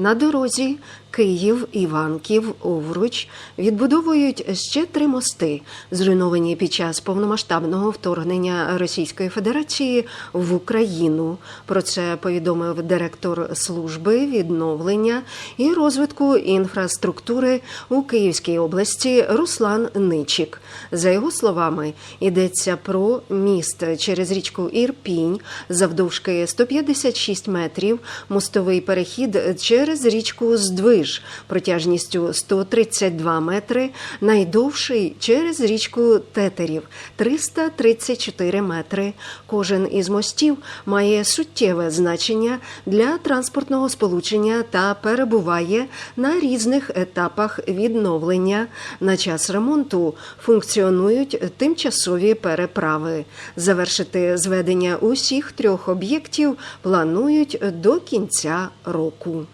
На дорозі Київ, Іванків, Овруч відбудовують ще три мости, зруйновані під час повномасштабного вторгнення Російської Федерації в Україну. Про це повідомив директор служби відновлення і розвитку інфраструктури у Київській області Руслан Ничик. За його словами, йдеться про міст через річку Ірпінь завдовжки 156 метрів, мостовий перехід через річку Здвиж протяжністю 132 метри, найдовший через річку Тетерів 334 метри. Кожен із мостів має суттєве значення для транспортного сполучення та перебуває на різних етапах відновлення. На час ремонту функціонують тимчасові переправи. Завершити зведення усіх трьох об'єктів планують до кінця року.